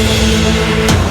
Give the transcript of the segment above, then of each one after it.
We'll be right back.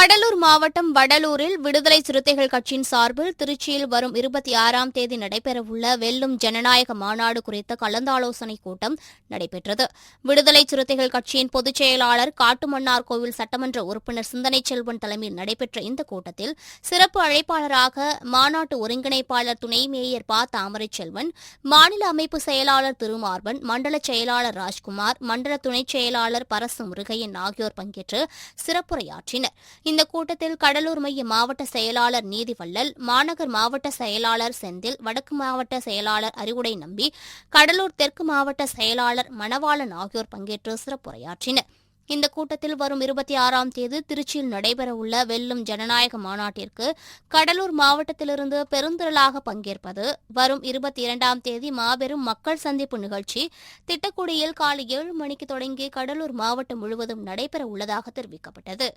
Cuddalore மாவட்டம் வடலூரில் விடுதலை சிறுத்தைகள் கட்சியின் சார்பில் திருச்சியில் வரும் இருபத்தி ஆறாம் தேதி நடைபெறவுள்ள வெல்லும் ஜனநாயக மாநாடு குறித்த கலந்தாலோசனை கூட்டம் நடைபெற்றது. விடுதலை சிறுத்தைகள் கட்சியின் பொதுச் செயலாளர் காட்டுமன்னார் கோவில் சட்டமன்ற உறுப்பினர் சிந்தனை செல்வன் தலைமையில் நடைபெற்ற இந்த கூட்டத்தில் சிறப்பு அழைப்பாளராக மாநாட்டு ஒருங்கிணைப்பாளர் துணை மேயர் ப. தாமரை செல்வன் மாநில அமைப்பு செயலாளர் திருமார்பன் மண்டல செயலாளர் ராஜ்குமார் மண்டல துணைச் செயலாளர் பரசு முருகையன் ஆகியோர் பங்கேற்று சிறப்புரையாற்றினர். இந்த கூட்டத்தில் கடலூர் மைய மாவட்ட செயலாளர் நீதிவள்ளல் மாநகர் மாவட்ட செயலாளர் செந்தில் வடக்கு மாவட்ட செயலாளர் அறிவுடை நம்பி கடலூர் தெற்கு மாவட்ட செயலாளர் மணவாளன் ஆகியோர் பங்கேற்று சிறப்புரையாற்றினர். இந்த கூட்டத்தில் வரும் இருபத்தி ஆறாம் தேதி திருச்சியில் நடைபெறவுள்ள வெல்லும் ஜனநாயக மாநாட்டிற்கு கடலூர் மாவட்டத்திலிருந்து பெருந்திரளாக பங்கேற்பது வரும் இருபத்தி இரண்டாம் தேதி மாபெரும் மக்கள் சந்திப்பு நிகழ்ச்சி திட்டக்குடியில் காலை ஏழு மணிக்கு தொடங்கி கடலூர் மாவட்டம் முழுவதும் நடைபெற உள்ளதாக தெரிவிக்கப்பட்டது.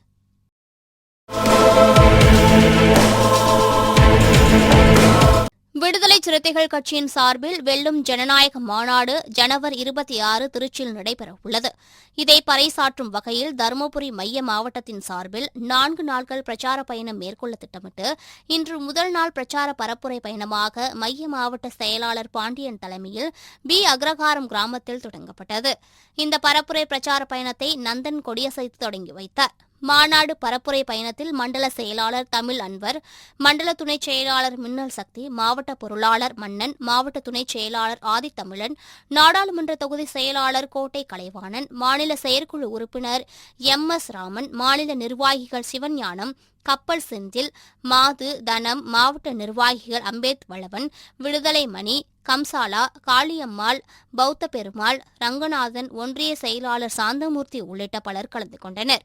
விடுதலை சிறுத்தைகள் கட்சியின் சார்பில் வெல்லும் ஜனநாயக மாநாடு ஜனவரி இருபத்தி ஆறு திருச்சியில் நடைபெறவுள்ளது. இதை பறைசாற்றும் வகையில் தருமபுரி மைய மாவட்டத்தின் சார்பில் நான்கு நாட்கள் பிரச்சார பயணம் மேற்கொள்ள திட்டமிட்டு இன்று முதல் நாள் பிரச்சார பரப்புரை பயணமாக மைய மாவட்ட செயலாளர் பாண்டியன் தலைமையில் பி. அக்ரஹாரம் கிராமத்தில் தொடங்கப்பட்டது. இந்த பரப்புரை பிரச்சார பயணத்தை நந்தன் கொடியசைத்து தொடங்கி வைத்தார். மாநாடு பரப்புரை பயணத்தில் மண்டல செயலாளர் தமிழ் அன்வர் மண்டல துணைச் செயலாளர் மின்னல் சக்தி மாவட்ட பொருளாளர் மன்னன் மாவட்ட துணைச் செயலாளர் ஆதித்தமிழன் நாடாளுமன்ற தொகுதி செயலாளர் கோட்டை கலைவாணன் மாநில செயற்குழு உறுப்பினர் எம் எஸ் ராமன் மாநில நிர்வாகிகள் சிவஞானம் கப்பல் செந்தில் மாது தனம் மாவட்ட நிர்வாகிகள் அம்பேத் வளவன் விடுதலை மணி கம்சாலா காளியம்மாள் பௌத்த பெருமாள் ரங்கநாதன் ஒன்றிய செயலாளர் சாந்தமூர்த்தி உள்ளிட்ட பலர் கலந்து கொண்டனர்.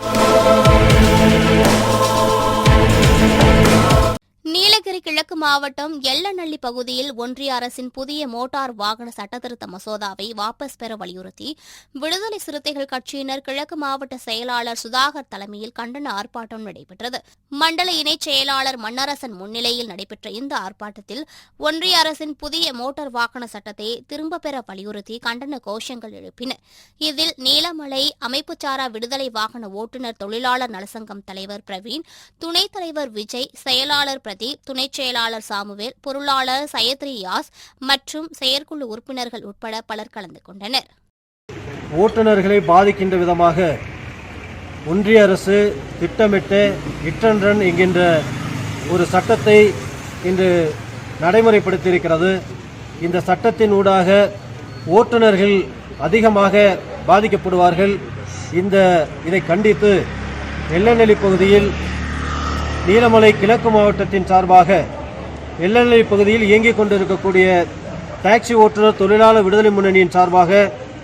Oh, நீலகிரி கிழக்கு மாவட்டம் எல்லநள்ளி பகுதியில் ஒன்றிய அரசின் புதிய மோட்டார் வாகன சட்டத்திருத்த மசோதாவை வாபஸ் பெற வலியுறுத்தி விடுதலை சிறுத்தைகள் கட்சியினர் கிழக்கு மாவட்ட செயலாளர் சுதாகர் தலைமையில் கண்டன ஆர்ப்பாட்டம் நடைபெற்றது. மண்டல இணைச் செயலாளர் மன்னரசன் முன்னிலையில் நடைபெற்ற இந்த ஆர்ப்பாட்டத்தில் ஒன்றிய அரசின் புதிய மோட்டார் வாகன சட்டத்தை திரும்பப் பெற வலியுறுத்தி கண்டன கோஷங்கள் எழுப்பின. இதில் நீலமலை அமைப்புச்சாரா விடுதலை வாகன ஓட்டுநர் தொழிலாளர் நலசங்கம் தலைவர் பிரவீன் துணைத் தலைவர் விஜய் செயலாளர் பிரதீப் துணைச் செயலாளர் சாமுவேல் பொருளாளர் சயத்ரி யாஸ் மற்றும் செயற்குழு உறுப்பினர்கள் உட்பட பலர் கலந்து கொண்டனர். ஓட்டுநர்களை பாதிக்கின்ற விதமாக ஒன்றிய அரசு திட்டமிட்டு இட்டன் ரன் என்கின்ற ஒரு சட்டத்தை இன்று நடைமுறைப்படுத்தியிருக்கிறது. இந்த சட்டத்தின் ஊடாக ஓட்டுநர்கள் அதிகமாக பாதிக்கப்படுவார்கள். இந்த இதை கண்டித்து எல்லநெல்லி பகுதியில் நீலமலை கிழக்கு மாவட்டத்தின் சார்பாக எல்எல்ஐ பகுதியில் இயங்கிக் கொண்டிருக்கக்கூடிய டாக்ஸி ஓட்டுநர் தொழிலாளர் விடுதலை முன்னணியின் சார்பாக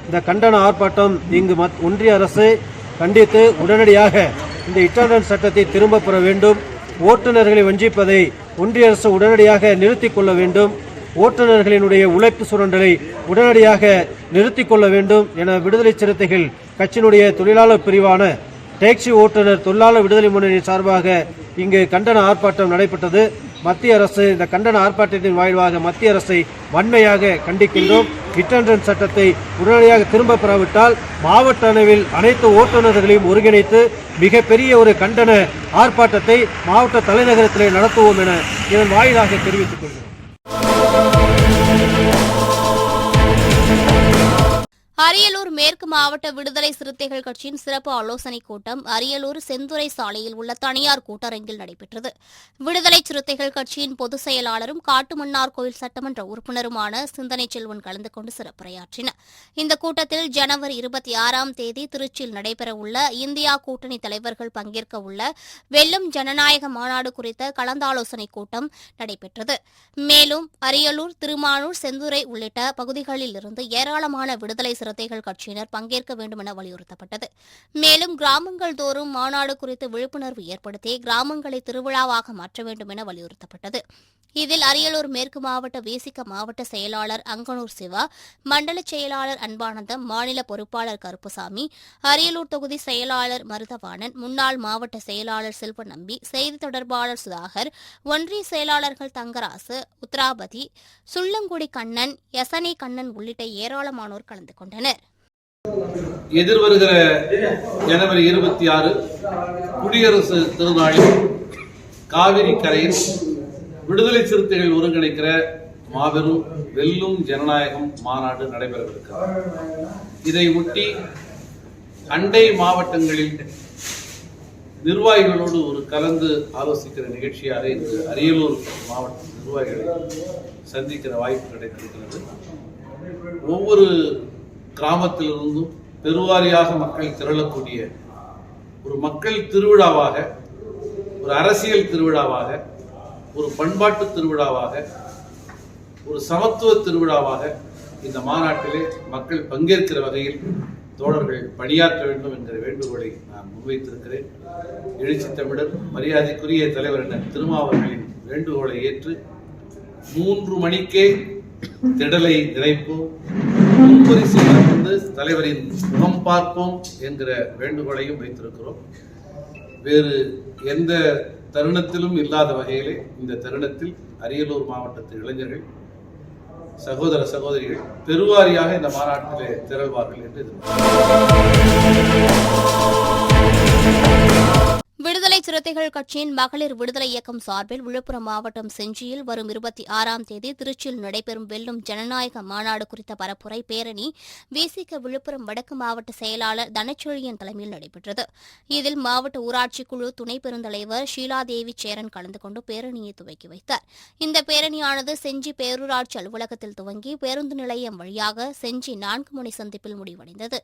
இந்த கண்டன ஆர்ப்பாட்டம் இங்கு மத் ஒன்றிய அரசு கண்டித்து உடனடியாக இந்த இட்டர்னல் சட்டத்தை திரும்பப் பெற வேண்டும். ஓட்டுநர்களை வஞ்சிப்பதை ஒன்றிய அரசு உடனடியாக நிறுத்திக் கொள்ள வேண்டும். ஓட்டுநர்களினுடைய உழைப்பு சுரண்டலை உடனடியாக நிறுத்திக் கொள்ள வேண்டும் என விடுதலை சிறுத்தைகள் கட்சியினுடைய தொழிலாளர் பிரிவான டாக்ஸி ஓட்டுநர் தொழிலாளர் விடுதலை முன்னணி சார்பாக இங்கு கண்டன ஆர்ப்பாட்டம் நடைபெற்றது. மத்திய அரசு இந்த கண்டன ஆர்ப்பாட்டத்தின் வாயிலாக மத்திய அரசை வன்மையாக கண்டிக்கின்றோம். இட்டன்ரன் சட்டத்தை உடனடியாக திரும்ப பெறாவிட்டால் மாவட்ட அளவில் அனைத்து ஓட்டுநர்களையும் ஒருங்கிணைத்து மிகப்பெரிய ஒரு கண்டன ஆர்ப்பாட்டத்தை மாவட்ட தலைநகரத்திலே நடத்துவோம் என இதன் வாயிலாக தெரிவித்துக் கொள்கிறோம் அரியலூர் மேற்கு மாவட்ட விடுதலை சிறுத்தைகள் கட்சியின் சிறப்பு ஆலோசனைக் கூட்டம் அரியலூர் செந்துறை சாலையில் உள்ள தனியார் கூட்டரங்கில் நடைபெற்றது. விடுதலை சிறுத்தைகள் கட்சியின் பொதுச் செயலாளரும் காட்டுமன்னார் கோயில் சட்டமன்ற உறுப்பினருமான சிந்தனை செல்வன் கலந்து கொண்டு சிறப்புரையாற்றினார். இந்த கூட்டத்தில் ஜனவரி இருபத்தி ஆறாம் தேதி திருச்சியில் நடைபெறவுள்ள இந்தியா கூட்டணி தலைவர்கள் பங்கேற்க உள்ள வெல்லும் ஜனநாயக மாநாடு குறித்த கலந்தாலோசனைக் கூட்டம் நடைபெற்றது. மேலும் அரியலூர் திருமானூர் செந்துறை உள்ளிட்ட பகுதிகளில் இருந்து ஏராளமான விடுதலை சிறுத்தைகள் கட்சியினர் பங்கேற்க வேண்டும் என வலியுறுத்தப்பட்டது. மேலும் கிராமங்கள் தோறும் மாநாடு குறித்து விழிப்புணர்வு ஏற்படுத்தி கிராமங்களை திருவிழாவாக மாற்ற வேண்டும் என வலியுறுத்தப்பட்டது. இதில் அரியலூர் மேற்கு மாவட்ட வேசிக்க மாவட்ட செயலாளர் அங்கனூர் சிவா மண்டல செயலாளர் அன்பானந்தம் மாநில பொறுப்பாளர் கருப்புசாமி அரியலூர் தொகுதி செயலாளர் மருதவாணன் முன்னாள் மாவட்ட செயலாளர் செல்வ நம்பி செய்தி தொடர்பாளர் சுதாகர் ஒன்றிய செயலாளர்கள் தங்கராசு உத்ராபதி சுள்ளங்குடி கண்ணன் யசனி கண்ணன் உள்ளிட்ட ஏராளமானோர் கலந்து கொண்டனர். எதிர்வருகிற ஜனவரி இருபத்தி ஆறு குடியரசு திருநாளில் காவிரி கரையில் விடுதலை சிறுத்தைகள் ஒருங்கிணைக்கிற மாபெரும் வெல்லும் ஜனநாயகம் மாநாடு நடைபெறவிருக்கிறது. இதை ஒட்டி அண்டை மாவட்டங்களில் நிர்வாகிகளோடு ஒரு கலந்து ஆலோசிக்கிற நிகழ்ச்சியாக இன்று அரியலூர் மாவட்ட நிர்வாகிகளை சந்திக்கிற வாய்ப்பு கிடைத்திருக்கிறது. ஒவ்வொரு கிராமத்திலிருந்தும் பெருவாரியாக மக்கள் திரளக்கூடிய ஒரு மக்கள் திருவிழாவாக ஒரு அரசியல் திருவிழாவாக ஒரு பண்பாட்டு திருவிழாவாக ஒரு சமத்துவ திருவிழாவாக இந்த மாநாட்டிலே மக்கள் பங்கேற்கிற வகையில் தோழர்கள் பணியாற்ற வேண்டும் என்கிற வேண்டுகோளை நான் முன்வைத்திருக்கிறேன். எழுச்சி தமிழர் மரியாதைக்குரிய தலைவர் என திருமாவர்களின் வேண்டுகோளை ஏற்று மூன்று மணிக்கே திடலை நிறைப்போம் முன்பரிசீலனை வந்து தலைவரின் முகம் பார்ப்போம் என்கிற வேண்டுகோளையும் வைத்திருக்கிறோம். வேறு எந்த தருணத்திலும் இல்லாத வகையிலே இந்த தருணத்தில் அரியலூர் மாவட்டத்து இளைஞர்கள் சகோதர சகோதரிகள் பெருவாரியாக இந்த மாநாட்டிலே திரள்வார்கள் என்று எதிர்பார்க்கிறோம். விடுதலை சிறுத்தைகள் கட்சியின் மகளிர் விடுதலை இயக்கம் சார்பில் விழுப்புரம் மாவட்டம் செஞ்சியில் வரும் இருபத்தி ஆறாம் தேதி திருச்சியில் நடைபெறும் வெல்லும் ஜனநாயக மாநாடு குறித்த பரப்புரை பேரணி விசிக விழுப்புரம் வடக்கு மாவட்ட செயலாளர் தனச்செழியன் தலைமையில் நடைபெற்றது. இதில் மாவட்ட ஊராட்சி குழு துணை பெருந்தலைவர் ஷீலாதேவி சேரன் கலந்து கொண்டு பேரணியை துவக்கி வைத்தார். இந்த பேரணியானது செஞ்சி பேரூராட்சி அலுவலகத்தில் துவங்கி பேருந்து நிலையம் வழியாக செஞ்சி நான்கு முனை சந்திப்பில் முடிவடைந்தது.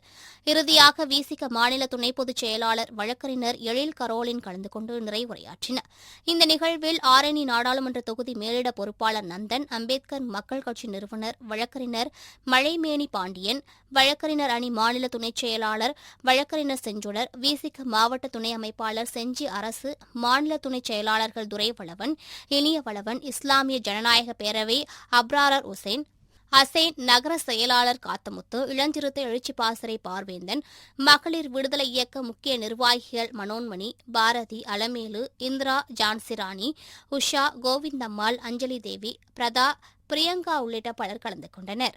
இறுதியாக விசிக மாநில துணை பொதுச் செயலாளர் வழக்கறிஞர் எழில் கரோலின் கலந்து கொண்டு நிறைவுரையாற்றினார். இந்த நிகழ்வில் ஆரணி நாடாளுமன்ற தொகுதி மேலிட பொறுப்பாளர் நந்தன் அம்பேத்கர் மக்கள் கட்சி நிறுவனர் வழக்கறிஞர் மழைமேனி பாண்டியன் வழக்கறிஞர் அணி மாநில துணைச் செயலாளர் வழக்கறிஞர் செஞ்சுடர் விசிக மாவட்ட துணை அமைப்பாளர் செஞ்சி அரசு மாநில துணைச் செயலாளர்கள் துரைவளவன் இனியவளவன் இஸ்லாமிய ஜனநாயக பேரவை அப்ராரர் உசேன் ஹசேன் நகர செயலாளர் காத்தமுத்து இளஞ்சிறுத்தை எழுச்சி பாசறை பார்வேந்தன் மகளிர் விடுதலை இயக்க முக்கிய நிர்வாகிகள் மனோன்மணி பாரதி அலமேலு இந்திரா ஜான்சிராணி உஷா கோவிந்தம்மாள் அஞ்சலி தேவி பிரதா பிரியங்கா உள்ளிட்ட பலர் கலந்து கொண்டனர்.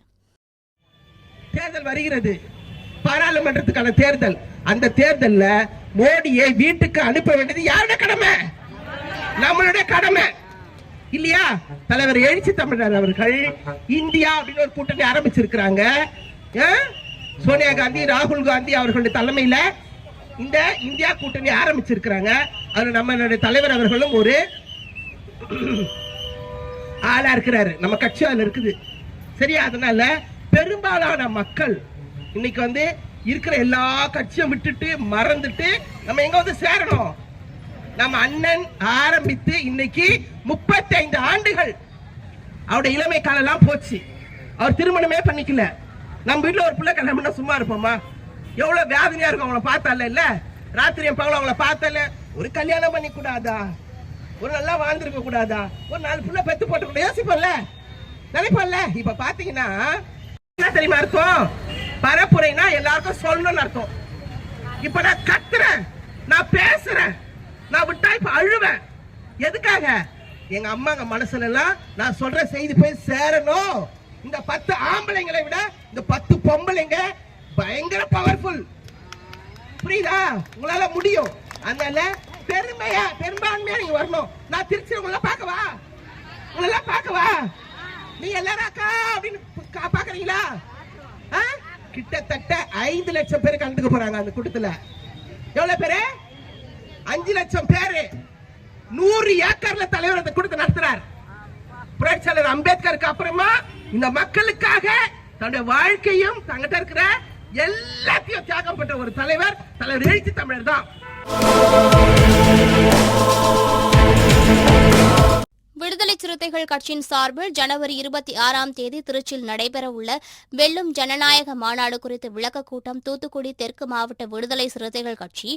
தேர்தல் வருகிறது. பாராளுமன்றத்துக்கான தேர்தல். அந்த தேர்தலில் மோடியை வீட்டுக்கு அனுப்ப வேண்டியது யாருடைய கடமை? நம்மளுடைய கடமை. இல்லையா? தலைவர் எழுச்சி தமிழர் அவர்கள் இந்தியா அப்படின்னு ஒரு கூட்டணி ஆரம்பிச்சிருக்கிறாங்க. ஆ? சோனியா காந்தி ராகுல் காந்தி அவர்களுடைய தலைமையில இந்த இந்தியா கூட்டணி ஆரம்பிச்சிருக்கிறாங்க. அது நம்மளுடைய தலைவர் அவர்களும் ஒரு ஆளா இருக்கிறாரு. நம்ம கட்சி அதுல இருக்குது. சரியா? அதனால பெரும்பாலான மக்கள் இன்னைக்கு வந்து இருக்கிற எல்லா கட்சியும் விட்டுட்டு மறந்துட்டு நம்ம எங்க வந்து சேரணும்? நம்ம அண்ணன் ஆரம்பித்து இன்னைக்கு முப்பத்தி ஐந்து ஆண்டுகள் அவருடைய இளமை காலம்லாம் போச்சு. அவர் திருமணமே பண்ணிக்கல. நம்ம வீட்டில் ஒரு பிள்ளை கல்யாணம் பண்ணா சும்மா இருப்போமா? எவ்வளவு வேதனையா இருக்கும் அவங்கள பார்த்தால இல்ல? ராத்திரி பகல அவங்கள பார்த்தால ஒரு கல்யாணம் பண்ணி கூடாதா ஒரு நல்லா வாழ்ந்துருக்க கூடாதா? ஒரு நாலு பிள்ளை பெத்து போட்டு கூட யோசிப்போம்ல? நினைப்போம்ல? இப்ப பாத்தீங்கன்னா என்ன தெரியுமா அர்த்தம்? பரப்புரைனா எல்லாருக்கும் சொல்லணும்னு அர்த்தம். இப்ப நான் கத்துறேன். நான் பேசுறேன். நான் விட்டா இப்ப அழுவேன். எதுக்காக? எங்க அம்மாங்க மனசுல எல்லாம் நான் சொல்ற செய்தி போய் சேரணும். இந்த பத்து ஆம்பளைங்களை விட இந்த பத்து பொம்பளைங்க பயங்கர பவர்ஃபுல் புரியுதா? உங்களால முடியும். அதனால பெருமையா பெரும்பான்மையா நீங்க வரணும். நான் திருச்சி உங்களை பார்க்கவா உங்களெல்லாம் பார்க்கவா நீ எல்லாரும் அக்கா அப்படின்னு கா- ஆ? கிட்டத்தட்ட ஐந்து லட்சம் பேர் கலந்துக்க போறாங்க அந்த கூட்டத்துல. எவ்வளவு பேரு? அஞ்சு லட்சம் பேரு நூறு ஏக்கர்ல தலைவர் அந்த நடத்துறார். புரட்சியாளர் அம்பேத்கருக்கு அப்புறமா இந்த மக்களுக்காக தன்னுடைய வாழ்க்கையும் தங்கிட்ட இருக்கிற எல்லாத்தையும் தியாகம் பண்ற ஒரு தலைவர் தலைவர் எழுச்சி தமிழர் தான். விடுதலை சிறுத்தைகள் கட்சியின் சார்பில் ஜனவரி இருபத்தி ஆறாம் தேதி திருச்சியில் நடைபெறவுள்ள வெல்லும் ஜனநாயக மாநாடு குறித்த விளக்கக் கூட்டம் தூத்துக்குடி தெற்கு மாவட்ட விடுதலை சிறுத்தைகள் கட்சி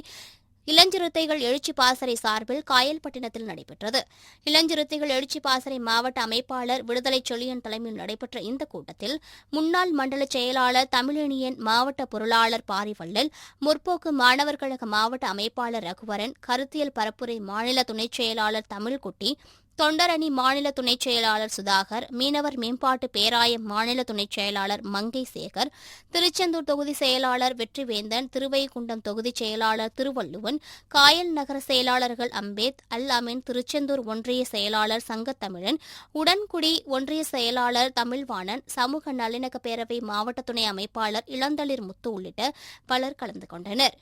இளஞ்சிறுத்தைகள் எழுச்சி பாசறை சார்பில் காயல்பட்டினத்தில் நடைபெற்றது. இளஞ்சிறுத்தைகள் எழுச்சி பாசறை மாவட்ட அமைப்பாளர் விடுதலை செழியன் தலைமையில் நடைபெற்ற இந்த கூட்டத்தில் முன்னாள் மண்டல செயலாளர் தமிழினியன் மாவட்ட பொருளாளர் பாரிவள்ளல் முற்போக்கு மாணவர் கழக மாவட்ட அமைப்பாளர் ரகுவரன் கருத்தியல் பரப்புரை மாநில துணைச் செயலாளர் தமிழ்குட்டி தொண்டரணி மாநில துணைச் செயலாளர் சுதாகர் மீனவர் மேம்பாட்டு பேராயம் மாநில துணைச் செயலாளர் மங்கை சேகர் திருச்செந்தூர் தொகுதி செயலாளர் வெற்றிவேந்தன் திருவைகுண்டம் தொகுதி செயலாளர் திருவள்ளுவன் காயல் நகர செயலாளர்கள் அம்பேத் அல் அமீன் திருச்செந்தூர் ஒன்றிய செயலாளர் சங்கத்தமிழன் உடன்குடி ஒன்றிய செயலாளர் தமிழ்வாணன் சமூக நல்லிணக்க பேரவை மாவட்ட துணை அமைப்பாளர் இளந்தளிர் முத்து உள்ளிட்ட பலர் கலந்து கொண்டனர்.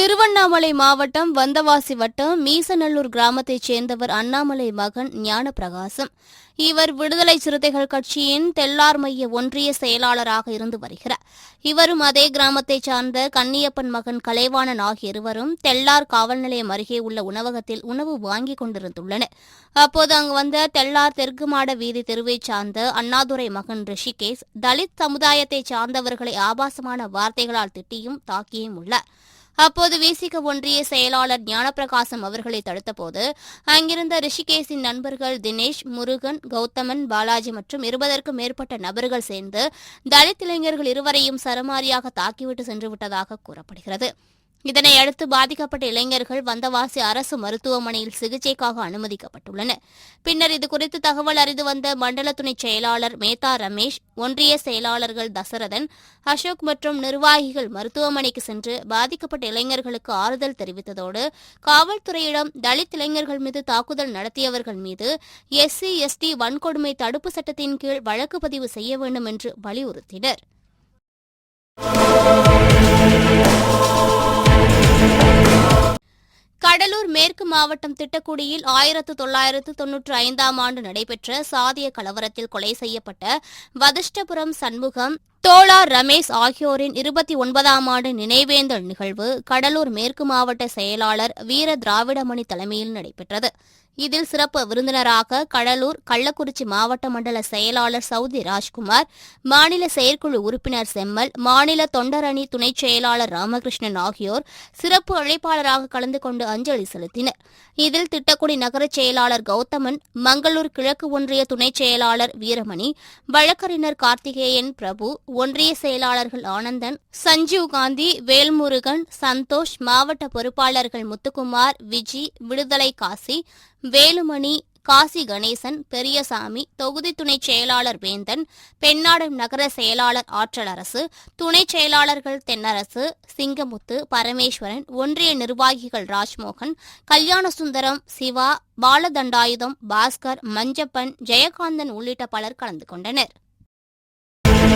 திருவண்ணாமலை மாவட்டம் வந்தவாசி வட்டம் மீசநல்லூர் கிராமத்தைச் சேர்ந்தவர் அண்ணாமலை மகன் ஞானப்பிரகாசம். இவர் விடுதலை சிறுத்தைகள் கட்சியின் தெல்லார் மைய ஒன்றிய செயலாளராக இருந்து வருகிறார். இவரும் அதே கிராமத்தைச் சார்ந்த கன்னியப்பன் மகன் கலைவாணன் ஆகிய இருவரும் தெல்லார் காவல் நிலையம் அருகே உள்ள உணவகத்தில் உணவு வாங்கிக் கொண்டிருந்துள்ளனர். அப்போது அங்கு வந்த தெல்லார் தெற்கு மாட வீதி தெருவைச் சார்ந்த அண்ணாதுரை மகன் ரிஷிகேஷ் தலித் சமுதாயத்தைச் சார்ந்தவர்களை ஆபாசமான வார்த்தைகளால் திட்டியும் தாக்கியும் உள்ளார். அப்போது விசிக ஒன்றிய செயலாளர் ஞானப்பிரகாசம் அவர்களை தடுத்தபோது அங்கிருந்த ரிஷிகேஷின் நண்பர்கள் தினேஷ் முருகன் கௌதமன் பாலாஜி மற்றும் இருபதற்கும் மேற்பட்ட நபர்கள் சேர்ந்து தலித் இளைஞர்கள் இருவரையும் சரமாரியாக தாக்கிவிட்டு சென்று விட்டதாக கூறப்படுகிறது. இதனையடுத்து பாதிக்கப்பட்ட இளைஞர்கள் வந்தவாசி அரசு மருத்துவமனையில் சிகிச்சைக்காக அனுமதிக்கப்பட்டுள்ளனர். பின்னர் இதுகுறித்து தகவல் அறிந்து வந்த மண்டல துணை செயலாளர் மேதா ரமேஷ் ஒன்றிய செயலாளர்கள் தசரதன் அசோக் மற்றும் நிர்வாகிகள் மருத்துவமனைக்கு சென்று பாதிக்கப்பட்ட இளைஞர்களுக்கு ஆறுதல் தெரிவித்ததோடு காவல்துறையிடம் தலித் இளைஞர்கள் மீது தாக்குதல் நடத்தியவர்கள் மீது எஸ்சி எஸ்டி வன்கொடுமை தடுப்பு சட்டத்தின் கீழ் வழக்கு பதிவு செய்ய வேண்டும் என்று வலியுறுத்தினர். கடலூர் மேற்கு மாவட்டம் திட்டக்குடியில் ஆயிரத்து தொள்ளாயிரத்து தொன்னூற்று ஐந்தாம் ஆண்டு நடைபெற்ற சாதிய கலவரத்தில் கொலை செய்யப்பட்ட வதிஷ்டபுரம் சண்முகம் தோழா ரமேஷ் ஆகியோரின் இருபத்தி ஒன்பதாம் ஆண்டு நினைவேந்தல் நிகழ்வு கடலூர் மேற்கு மாவட்ட செயலாளர் வீர திராவிடமணி தலைமையில் நடைபெற்றது. இதில் சிறப்பு விருந்தினராக கடலூர் கள்ளக்குறிச்சி மாவட்ட மண்டல செயலாளர் சவுதி ராஜ்குமார் மாநில செயற்குழு உறுப்பினர் செம்மல் மாநில தொண்டரணி துணைச் செயலாளர் ராமகிருஷ்ணன் ஆகியோர் சிறப்பு அழைப்பாளராக கலந்து கொண்டு அஞ்சலி செலுத்தினர். இதில் திட்டக்குடி நகர செயலாளர் கௌதமன் மங்களூர் கிழக்கு ஒன்றிய துணைச் செயலாளர் வீரமணி வழக்கறிஞர் கார்த்திகேயன் பிரபு ஒன்றிய செயலாளர்கள் ஆனந்தன் சஞ்சீவ் காந்தி வேல்முருகன் சந்தோஷ் மாவட்ட பொறுப்பாளர்கள் முத்துக்குமார் விஜி விடுதலை காசி வேலுமணி காசி கணேசன் பெரியசாமி தொகுதி துணை செயலாளர் வேந்தன் பெண்ணாடம் நகர செயலாளர் ஆற்றலரசு துணை செயலாளர்கள் தென்னரசு சிங்கமுத்து பரமேஸ்வரன் ஒன்றிய நிர்வாகிகள் ராஜ்மோகன் கல்யாணசுந்தரம் சிவா பாலதண்டாயுதம் பாஸ்கர் மஞ்சப்பன் ஜெயகாந்தன் உள்ளிட்ட பலர் கலந்து கொண்டனர்.